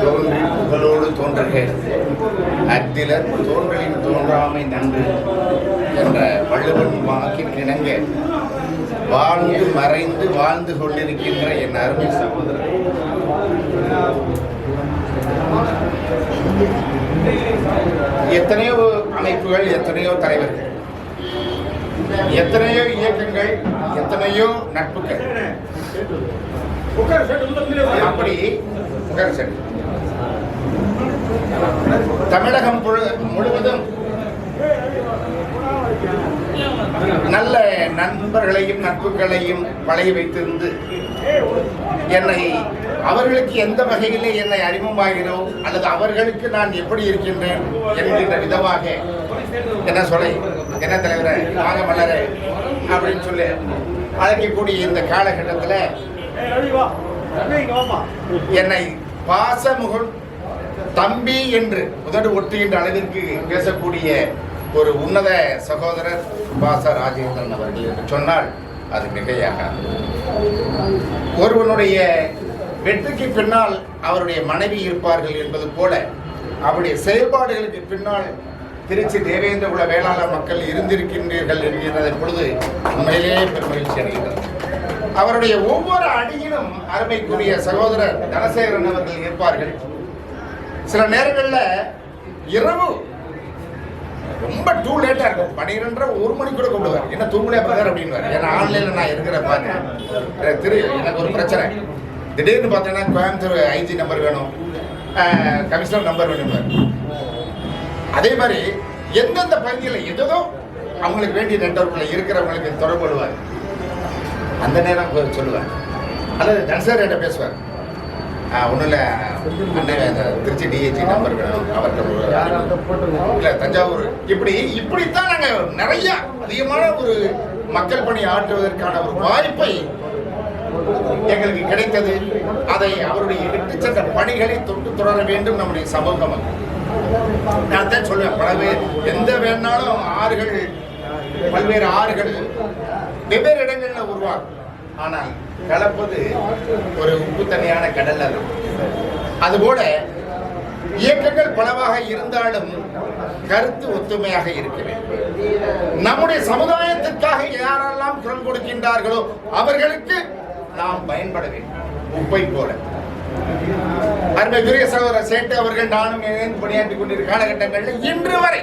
தோன்றி புகழோடு தோன்றுக. அத்திலர் தோன்றலின் தோன்றாமை நன்று என்ற வள்ளுவன் வாக்கி கிணங்க வாழ்ந்து மறைந்து வாழ்ந்து கொண்டிருக்கின்ற என் அருமை சகோதரர். எத்தனையோ அமைப்புகள் எத்தனையோ தலைவர்கள். எத்தனையோ இயக்கங்கள் எத்தனையோ நட்புகள். அப்படி தமிழகம் முழு- முழுவதும் நல்ல நண்பர்களையும் நட்புகளையும் பழகி வைத்திருந்து என்னை அவர்களுக்கு எந்த வகையிலே என்னை அறிமுகமாகிறோ அல்லது அவர்களுக்கு நான் எப்படி இருக்கின்றேன் என்கின்ற விதமாக என்ன சொல்ல என்ன தலைவரை? வாங்க மலரே அப்படின்னு சொல்லி அழைக்கக்கூடிய இந்த காலகட்டத்தில் என்னை பாசமுகன் தம்பி என்று முதல் ஒட்டுகின்ற அளவிற்கு பேசக்கூடிய ஒரு உன்னத சகோதரர் பாச ராஜேந்திரன் அவர்கள் என்று சொன்னால் அது மிகையாக ஒருவனுடைய வெற்றிக்கு பின்னால் அவருடைய மனைவி இருப்பார்கள் என்பது போல அவருடைய செயல்பாடுகளுக்கு பின்னால் திருச்சி தேவேந்திர குல வேளாளர் மக்கள் இருந்திருக்கின்றீர்கள் என்கிறதை பொழுது உண்மையிலேயே பெருமகிழ்ச்சி அடைகிறது அவருடைய ஒவ்வொரு அடியிலும் அருமைக்குரிய சகோதரர் தனசேகரன் அவர்கள் இருப்பார்கள். சில நேரங்களில் இரவு ரொம்ப டூ லேட்டாக இருக்கும். பன்னிரெண்டரை ஒரு மணி கூட கூப்பிடுவார். என்ன தூங்கலையா பிரதர் அப்படின்னு ஏன்னா ஆன்லைனில் நான் இருக்கிற பார்த்தேன் திரு எனக்கு ஒரு பிரச்சனை. திடீர்னு பார்த்தீங்கன்னா கோயம்புத்தூர் ஐஜி நம்பர் வேணும். கமிஷனர் நம்பர் வேணும் அதே மாதிரி எந்தெந்த பகுதியில் எதோ அவங்களுக்கு வேண்டிய நெட்வொர்க்கில் இருக்கிறவங்களுக்கு தொடர்பு கொள்வார் அந்த நேரம் சொல்லுவார். அல்லது தன்சாரிட்ட பேசுவார். ஒன்றும் இல்லை. அண்ணன் திருச்சி டிஹெச்சி நம்பர் ஒரு இல்லை தஞ்சாவூர். இப்படி இப்படித்தான் நாங்கள் நிறைய அதிகமான ஒரு மக்கள் பணி ஆற்றுவதற்கான ஒரு வாய்ப்பை எங்களுக்கு கிடைத்தது. அதை அவருடைய விட்டு சென்ற பணிகளை தொட்டு தொடர வேண்டும் நம்முடைய சமூகம். அது. நான் தான் சொல்லுவேன் பலவே எந்த வேணாலும் ஆறுகள் பல்வேறு ஆறுகள் வெவ்வேறு இடங்கள்ல உருவாகும். ஆனால் கலப்பது ஒரு உப்பு தனியான கடல் அது. அதுபோல இயக்கங்கள் பலவாக இருந்தாலும் கருத்து ஒத்துமையாக இருக்க வேண்டும். நம்முடைய சமுதாயத்திற்காக யாரெல்லாம் குரல் கொடுக்கின்றார்களோ அவர்களுக்கு நாம் பயன்பட வேண்டும். உப்பை போல. அருமைக்குரிய சகோதரர் சேட்டு அவர்கள் நானும் இணைந்து பணியாற்றி கொண்டிருக்கிற காலகட்டங்களில் இன்று வரை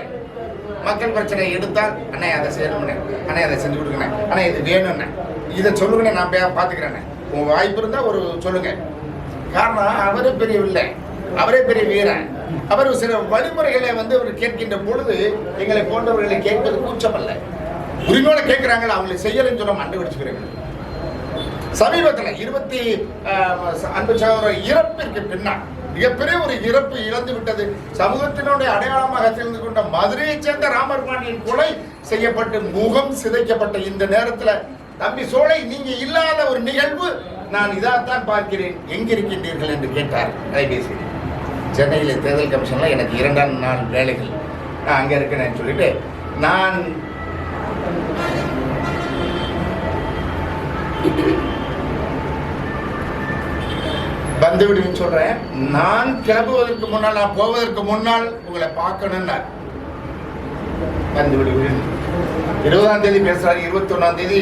மக்கள் பிரச்சனை எடுத்தால் அண்ணே அதை செய்யணும்னே. அண்ணே அதை செஞ்சு கொடுங்கண்ணே. அண்ணே இது வேணும்னே. இதை சொல்லுங்கண்ணே நான் பே- பார்த்துக்கிறேண்ணே. உங்க வாய்ப்பு இருந்தால் ஒரு சொல்லுங்க. காரணம் அவரே பெரிய இல்லை அவரே பெரிய வீரன். அவர் சில வழிமுறைகளை வந்து அவர் கேட்கின்ற பொழுது எங்களை போன்றவர்களை கேட்பது கூச்சமல்ல. உரிமையோட கேட்கிறாங்களா அவங்களை செய்யலைன்னு சொல்ல மண்டை வெடிச்சுக்கிறாங்க சமீபத்தில் இருபத்தி அன்பு சகோதரர் இறப்பிற்கு பின்னால் மிகப்பெரிய ஒரு இறப்பு இழந்து விட்டது. சமூகத்தினுடைய அடையாளமாக தெரிந்து கொண்ட மதுரையைச் சேர்ந்த ராமர் பாண்டியன் கொலை செய்யப்பட்டு முகம் சிதைக்கப்பட்ட இந்த நேரத்தில் தம்பி சோலை நீங்க இல்லாத ஒரு நிகழ்வு நான் இதாத்தான் பார்க்கிறேன். எங்கிருக்கின்றீர்கள் என்று கேட்டார் கைபேசி சென்னையில் தேர்தல் கமிஷனில் எனக்கு இரண்டாம் நாள் வேலைகள். நான் அங்கே இருக்கிறேன்னு சொல்லிட்டு நான் வந்து விடுன்னு சொல்றேன். நான் கிளம்புவதற்கு முன்னால் நான் போவதற்கு முன்னால் உங்களை பார்க்கணும்னார். வந்து விடுவேன் இருபதாம் தேதி பேசுறாரு இருபத்தி ஒன்னாம் தேதி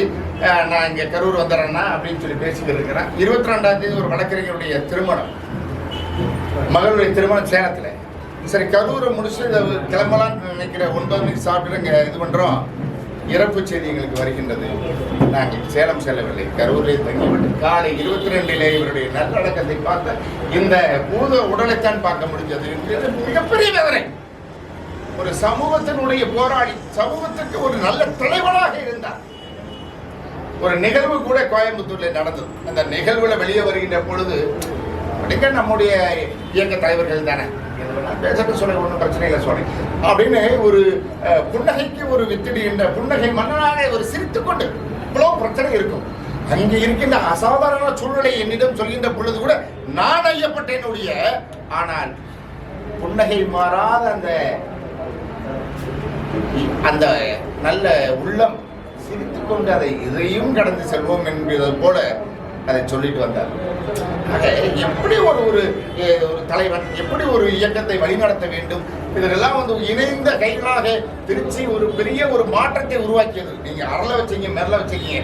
நான் இங்க கரூர் வந்துடுறேன்னா அப்படின்னு சொல்லி பேசிக்கிட்டு இருக்கிறேன் இருபத்தி ரெண்டாம் தேதி ஒரு வழக்கறிஞருடைய திருமணம். மகளுடைய திருமணம் சேலத்துல. சரி கரூரை முடிச்சு இதை கிளம்பலாம்னு நினைக்கிற ஒன்பது மணிக்கு சாப்பிட்டு இங்க இது பண்றோம். இறப்பு செய்தி எங்களுக்கு வருகின்றது. நாங்கள் சேலம் செல்லவில்லை. கரூரில் தங்கிவிட்டு காலை இருபத்தி ரெண்டிலே இவருடைய நல்லடக்கத்தை பார்த்த இந்த பூத உடலைத்தான் பார்க்க முடிஞ்சது என்று மிகப்பெரிய வேதனை. ஒரு சமூகத்தினுடைய போராளி சமூகத்துக்கு ஒரு நல்ல தலைவனாக இருந்தார். ஒரு நிகழ்வு கூட கோயம்புத்தூர்ல நடந்தது. அந்த நிகழ்வுல வெளியே வருகின்ற பொழுது அப்படிங்க நம்முடைய இயக்க தலைவர்கள் தானே? எது சொல்ல ஒன்றும் பிரச்சனை இல்லை சொல்ல அப்படின்னு ஒரு அஹ், புன்னகைக்கு ஒரு வித்திடுகின்ற புன்னகை மன்னனாக ஒரு சிரித்துக் கொண்டு பிரச்சனை இருக்கும். அங்கே இருக்கின்ற அசாதாரண சூழ்நிலை என்னிடம் சொல்கின்ற பொழுது கூட நான் ஐயப்பட்டேனுடைய ஆனால் புன்னகை மாறாத அந்த அந்த நல்ல உள்ளம் சிரித்துக்கொண்டு அதை இதையும் கடந்து செல்வோம் என்பது போல அதை சொல்லிட்டு வந்தார். ஆக எப்படி ஒரு ஒரு ஒரு தலைவன் எப்படி ஒரு இயக்கத்தை வழிநடத்த வேண்டும்? இதெல்லாம் வந்து இணைந்த கைகளாக திருச்சி ஒரு பெரிய ஒரு மாற்றத்தை உருவாக்கியது. நீங்க அரள வச்சீங்க மெரல வச்சீங்க.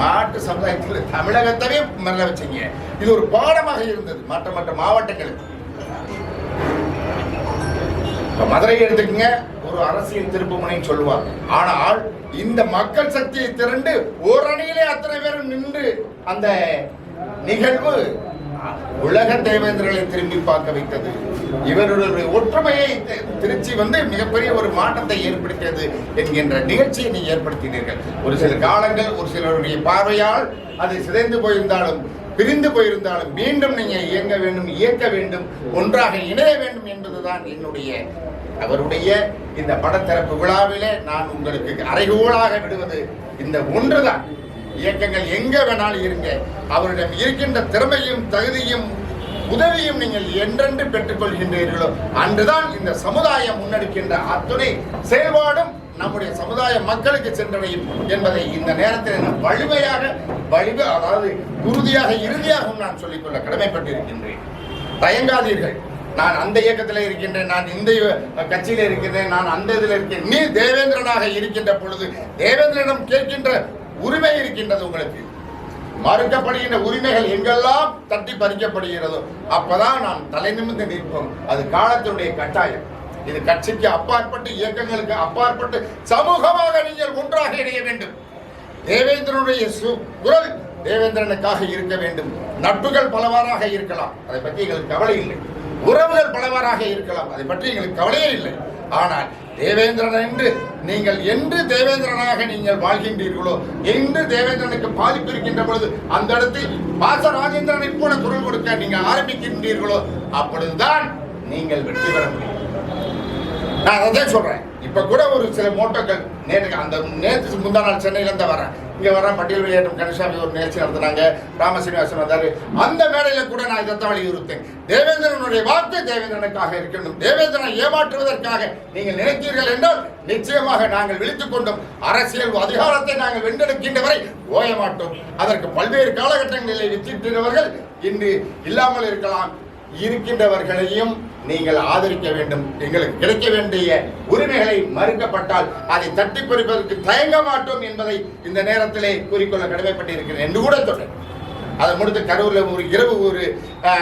மாட்டு சமுதாயத்தில் தமிழகத்தவே மெரல வச்சீங்க. இது ஒரு பாடமாக இருந்தது மற்ற மற்ற மாவட்டங்களுக்கு. மதுரையை எடுத்துக்கங்க. ஒரு அரசியல் திருப்புமுனைன்னு சொல்லுவார் ஆனால் இந்த மக்கள் சக்தியை திரண்டு ஓரணியிலே அணியிலே அத்தனை பேரும் நின்று அந்த நிகழ்வு உலக தேவேந்திரர்களை திரும்பி பார்க்க வைத்தது. இவருடைய ஒற்றுமையை திருச்சி வந்து மிகப்பெரிய ஒரு மாற்றத்தை ஏற்படுத்தியது என்கின்ற நிகழ்ச்சியை நீ ஏற்படுத்தினீர்கள். ஒரு சில காலங்கள் ஒரு சிலருடைய பார்வையால் அது சிதைந்து போயிருந்தாலும் பிரிந்து போயிருந்தாலும் மீண்டும் நீங்க இயங்க வேண்டும் இயக்க வேண்டும் ஒன்றாக இணைய வேண்டும் என்பதுதான் என்னுடைய அவருடைய இந்த படத்திறப்பு விழாவிலே நான் உங்களுக்கு அறைகோளாக விடுவது இந்த ஒன்றுதான். இயக்கங்கள் எங்க வேணாலும் இருங்க. அவரிடம் இருக்கின்ற திறமையும் தகுதியும் உதவியும் நீங்கள் என்றென்று பெற்றுக்கொள்கின்றீர்களோ அன்றுதான் இந்த சமுதாயம் முன்னெடுக்கின்ற அத்துணை செயல்பாடும் நம்முடைய சமுதாய மக்களுக்கு சென்றடையும் என்பதை இந்த நேரத்தில் நான் வலிமையாக வலிமை அதாவது உறுதியாக இறுதியாகவும் நான் சொல்லிக்கொள்ள கடமைப்பட்டிருக்கின்றேன். தயங்காதீர்கள். நான் அந்த இயக்கத்தில் இருக்கின்றேன் நான் இந்த கட்சியில் இருக்கின்றேன் நான் அந்த இதில் இருக்கேன். நீ தேவேந்திரனாக இருக்கின்ற பொழுது தேவேந்திரனிடம் கேட்கின்ற உரிமை இருக்கின்றது உங்களுக்கு. மறுக்கப்படுகின்ற உரிமைகள் எங்கெல்லாம் தட்டி பறிக்கப்படுகிறதோ அப்பதான் நாம் தலை நிமிர்ந்து நிற்போம். அது காலத்தினுடைய கட்டாயம். இது கட்சிக்கு அப்பாற்பட்டு இயக்கங்களுக்கு அப்பாற்பட்டு சமூகமாக நீங்கள் ஒன்றாக இணைய வேண்டும். தேவேந்திரனுடைய குரல் தேவேந்திரனுக்காக இருக்க வேண்டும். நட்புகள் பலவாறாக இருக்கலாம். அதை பற்றி எங்களுக்கு கவலை இல்லை. உறவுகள் பலவாறாக இருக்கலாம். அதை பற்றி எங்களுக்கு கவலையே இல்லை. ஆனால் தேவேந்திரன் என்று நீங்கள் என்று தேவேந்திரனாக நீங்கள் வாழ்கின்றீர்களோ என்று தேவேந்திரனுக்கு பாதிப்பு இருக்கின்ற பொழுது அந்த இடத்தில் பாச ராஜேந்திரனை போல குரல் கொடுக்க நீங்கள் ஆரம்பிக்கின்றீர்களோ அப்பொழுதுதான் நீங்கள் வெற்றி பெற முடியும். நான் அதான் சொல்றேன். இப்போ கூட ஒரு சில மோட்டோக்கள் நேற்று அந்த நேற்று முந்தா நாள் சென்னையிலேருந்து வரேன் இங்கே வரேன் பட்டியல் வெளியேற்றம் கணேசாமி ஒரு நிகழ்ச்சி நடத்துனாங்க. ராமசீனிவாசன் வந்தார். அந்த மேடையில் கூட நான் இதைத்தான் வலியுறுத்தேன். தேவேந்திரனுடைய வார்த்தை தேவேந்திரனுக்காக இருக்கணும். தேவேந்திரனை ஏமாற்றுவதற்காக நீங்கள் நினைத்தீர்கள் என்றால் நிச்சயமாக நாங்கள் விழித்துக் கொண்டோம். அரசியல் அதிகாரத்தை நாங்கள் வென்றெடுக்கின்ற வரை ஓய மாட்டோம். அதற்கு பல்வேறு காலகட்டங்களில் வித்திட்டவர்கள் இன்று இல்லாமல் இருக்கலாம். இருக்கின்றவர்களையும் நீங்கள் ஆதரிக்க வேண்டும். எங்களுக்கு கிடைக்க வேண்டிய உரிமைகளை மறுக்கப்பட்டால் அதை தட்டி பறிப்பதற்கு தயங்க மாட்டோம் என்பதை இந்த நேரத்திலே கூறிக்கொள்ள கடமைப்பட்டிருக்கிறேன் என்று கூட சொன்னேன். அதை முடித்து கரூர்ல ஒரு இரவு ஒரு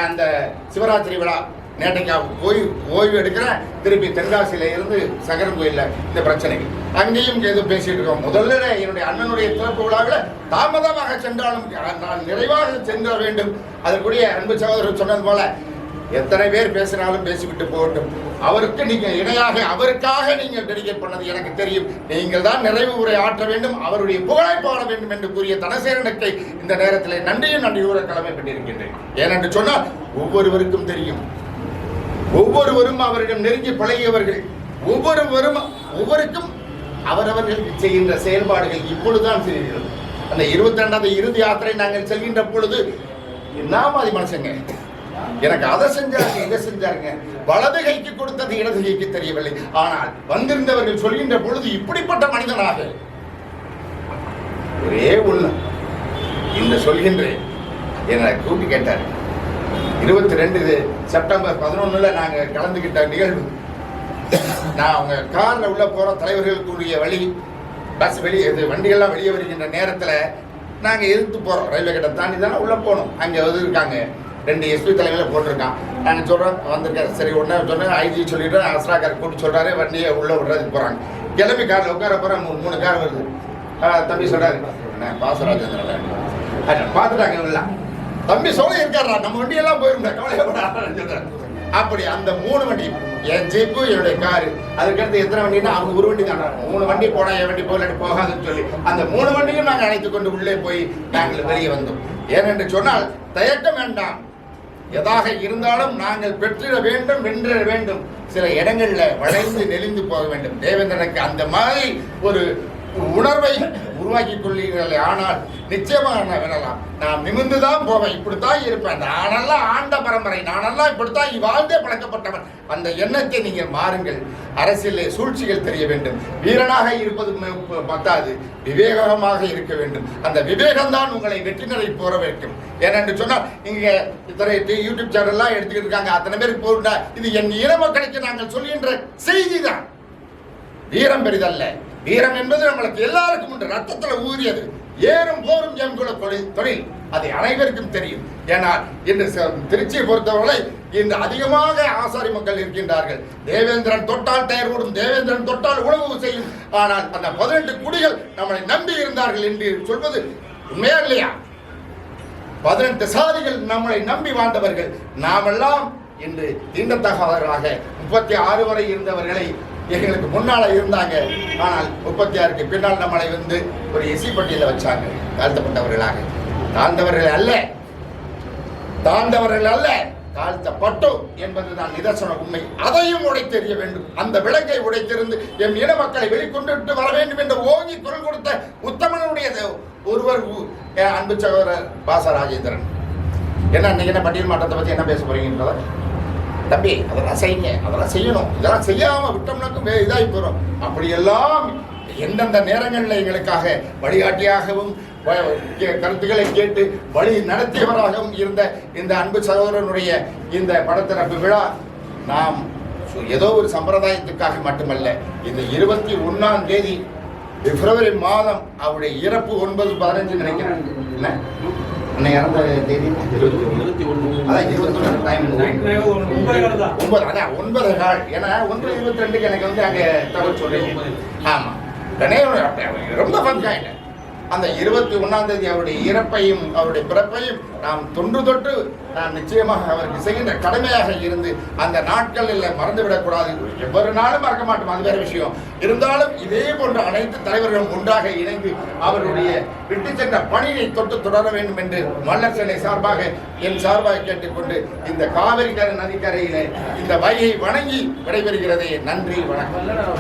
அந்த சிவராத்திரி விழா நேற்றைக்கு ஓய்வு ஓய்வு எடுக்கிறேன். திருப்பி தென்காசியில இருந்து சகரன் கோயில்ல இந்த பிரச்சனைகள் அங்கேயும் எது பேசிட்டு இருக்கோம். முதல்ல என்னுடைய அண்ணனுடைய திறப்பு விழாவில் தாமதமாக சென்றாலும் நான் நிறைவாக சென்ற வேண்டும். அதற்குரிய அன்பு சகோதரர் சொன்னது போல எத்தனை பேர் பேசினாலும் பேசிவிட்டு போகட்டும். அவருக்கு நீங்க இணையாக அவருக்காக நீங்கள் டெடிகேட் பண்ணது எனக்கு தெரியும். நீங்கள் தான் நிறைவு உரை ஆற்ற வேண்டும் அவருடைய புகழை பாட வேண்டும் என்று கூறிய தனசேரனுக்கு இந்த நேரத்தில் நன்றியும் நன்றி கடமை கடமைப்பட்டிருக்கின்றேன் ஏனென்று சொன்னால் ஒவ்வொருவருக்கும் தெரியும். ஒவ்வொருவரும் அவரிடம் நெருங்கி பழகியவர்கள். ஒவ்வொருவரும் ஒவ்வொருக்கும் அவரவர்கள் செய்கின்ற செயல்பாடுகள் இப்பொழுதுதான் செய்கிறது அந்த இருபத்தி ரெண்டாவது இறுதி யாத்திரை நாங்கள் செல்கின்ற பொழுது என்ன மாதிரி மனுஷங்க எனக்கு அதை செஞ்சாருங்க இதை செஞ்சாருங்க. வலது கைக்கு கொடுத்தது இடது கைக்கு தெரியவில்லை. ஆனால் வந்திருந்தவர்கள் சொல்கின்ற பொழுது இப்படிப்பட்ட மனிதனாக. ஒரே ஒண்ணு. இந்த சொல்கின்றேன். என்னை கூட்டி கேட்டார். இருபத்தி ரெண்டு செப்டம்பர் பதினொன்னுல நாங்க கலந்துகிட்ட நிகழ்வு. நான் அவங்க கார்ல உள்ள போற தலைவர்களுக்குரிய வழி பஸ் வெளியே இது வண்டிகள்லாம் வெளியே வருகின்ற நேரத்துல நாங்க எதிர்த்து போறோம். ரயில்வே கிட்ட தாண்டி தானே உள்ள போனோம். அங்க இருக்காங்க. ரெண்டு எஸ்பி தலைமையில் போட்டிருக்கான். நான் சொல்கிறேன் வந்திருக்காரு. சரி உடனே சொன்னேன் ஐஜி சொல்லிட்டு அஸ்ராக்கார் கூப்பிட்டு சொல்கிறாரு வண்டியை உள்ளே விடுறதுக்கு போகிறாங்க கிளம்பி காரில் உட்கார போகிறேன் மூணு மூணு கார் வருது. தம்பி சொல்கிறாரு பாசராஜேந்திரன் பார்த்துட்டாங்க எல்லாம் தம்பி சோழ இருக்காரா நம்ம வண்டியெல்லாம் போயிருந்தா கவலைப்படாத அப்படி அந்த மூணு வண்டி என் ஜீப்பு என்னுடைய காரு அதுக்கடுத்து எத்தனை வண்டினா அவங்க ஒரு வண்டி தான். மூணு வண்டி போனா என் வண்டி போகல போகாதுன்னு சொல்லி அந்த மூணு வண்டியும் நாங்கள் அழைத்து கொண்டு உள்ளே போய் நாங்கள் வெளியே வந்தோம். ஏனென்று சொன்னால் தயக்கம் வேண்டாம். எதாக இருந்தாலும் நாங்கள் பெற்றிட வேண்டும் வென்றிட வேண்டும். சில இடங்களில் வளைந்து நெளிந்து போக வேண்டும். தேவேந்திரனுக்கு அந்த மாதிரி ஒரு உணர்வை உருவாக்கி கொள்ளீர்கள் ஆனால் நிச்சயமாக நான் விடலாம். நான் நிமிர்ந்து தான் போவேன். இப்படித்தான் இருப்பேன். நானெல்லாம் ஆண்ட பரம்பரை நானெல்லாம் இப்படித்தான் வாழ்ந்தே பழக்கப்பட்டவன். அந்த எண்ணத்தை நீங்கள் மாறுங்கள். அரசியலே சூழ்ச்சிகள் தெரிய வேண்டும். வீரனாக இருப்பது பத்தாது. விவேகமாக இருக்க வேண்டும். அந்த விவேகம்தான் உங்களை வெற்றினரை போற வைக்கும். ஏனென்று சொன்னால் இங்கே இத்தனை யூடியூப் சேனல்லாம் எடுத்துக்கிட்டு இருக்காங்க. அத்தனை பேருக்கு போட்டா இது என் இன மக்களுக்கு நாங்கள் சொல்கின்ற செய்தி தான். வீரம் பெரிதல்ல. வீரம் என்பது நம்மளுக்கு எல்லாருக்கும் உண்டு. ரத்தத்துல ஊறியது. ஏறும் போரும் எங்குள்ள தொழில் தொழில். அது அனைவருக்கும் தெரியும். ஏனால் இன்று திருச்சியை பொறுத்தவரை இந்த அதிகமாக ஆசாரி மக்கள் இருக்கின்றார்கள். தேவேந்திரன் தொட்டால் தயார் ஓடும் தேவேந்திரன் தொட்டால் உழவு செய்யும். ஆனால் அந்த பதினெட்டு குடிகள் நம்மளை நம்பி இருந்தார்கள் என்று சொல்வது உண்மையா இல்லையா? பதினெட்டு சாதிகள் நம்மளை நம்பி வாழ்ந்தவர்கள். நாமெல்லாம் இன்று தீண்டத்தகாதவர்களாக முப்பத்தி ஆறு வரை இருந்தவர்களை எங்களுக்கு முன்னால இருந்தாங்க. ஆனால் முப்பத்தி ஆறுக்கு பின்னால் நம்மளை வந்து ஒரு எசி வச்சாங்க. தாழ்த்தப்பட்டவர்களாக. தாழ்ந்தவர்கள் அல்ல. தாழ்ந்தவர்கள் அல்ல. தாழ்த்தப்பட்டோம் என்பதுதான் நிதர்சன உண்மை. அதையும் உடைத்தெறிய வேண்டும். அந்த விளக்கை உடைத்திருந்து எம் இன மக்களை வெளிக்கொண்டு வர வேண்டும் என்று ஓங்கி குரல் கொடுத்த உத்தமனுடைய ஒருவர் அன்பு சகோதரர் பாச ராஜேந்திரன். என்ன நீங்க என்ன பட்டியல் மாற்றத்தை பத்தி என்ன பேச போறீங்கன்றத தம்பி அதெல்லாம் செய்யுங்க அதெல்லாம் செய்யணும். இதெல்லாம் செய்யாம விட்டோம்னாக்கும் வே- இதாகி போகிறோம் அப்படியெல்லாம் எந்தெந்த நேரங்களில் எங்களுக்காக வழிகாட்டியாகவும் கருத்துக்களை கேட்டு வழி நடத்தியவராகவும் இருந்த இந்த அன்பு சகோதரனுடைய இந்த படத்திறப்பு விழா நாம் ஏதோ ஒரு சம்பிரதாயத்துக்காக மட்டுமல்ல இந்த இருபத்தி ஒன்னாம் தேதி பிப்ரவரி மாதம் அவருடைய இறப்பு ஒன்பது பதினஞ்சு நினைக்கிறேன். அன்னை இறந்த தேதி அதான் டைம் ஒன்பது அதான் ஒன்பது நாள் ஏன்னா ஒன்று இருபத்தி ரெண்டுக்கு எனக்கு வந்து அங்கே தகவல் சொல்றீங்க. ஆமா. உடனே ரொம்ப ஃபங்க்ஷன் அந்த இருபத்தி ஒன்னாம் தேதி அவருடைய இறப்பையும் அவருடைய பிறப்பையும் நாம் தொன்று தொட்டு நாம் நிச்சயமாக அவருக்கு செய்கின்ற கடமையாக இருந்து அந்த நாட்களில் மறந்துவிடக்கூடாது எவ்வொரு நாளும் மறக்க மாட்டோம். அது வேற விஷயம். இருந்தாலும் இதே போன்ற அனைத்து தலைவர்களும் ஒன்றாக இணைந்து அவருடைய விட்டு சென்ற பணியை தொட்டு தொடர வேண்டும் என்று மன்னர் சென்னை சார்பாக என் சார்பாக கேட்டுக்கொண்டு இந்த காவிரி கரை நதிக்கரையிலே இந்த வையை வணங்கி விடைபெறுகிறதே. நன்றி வணக்கம்.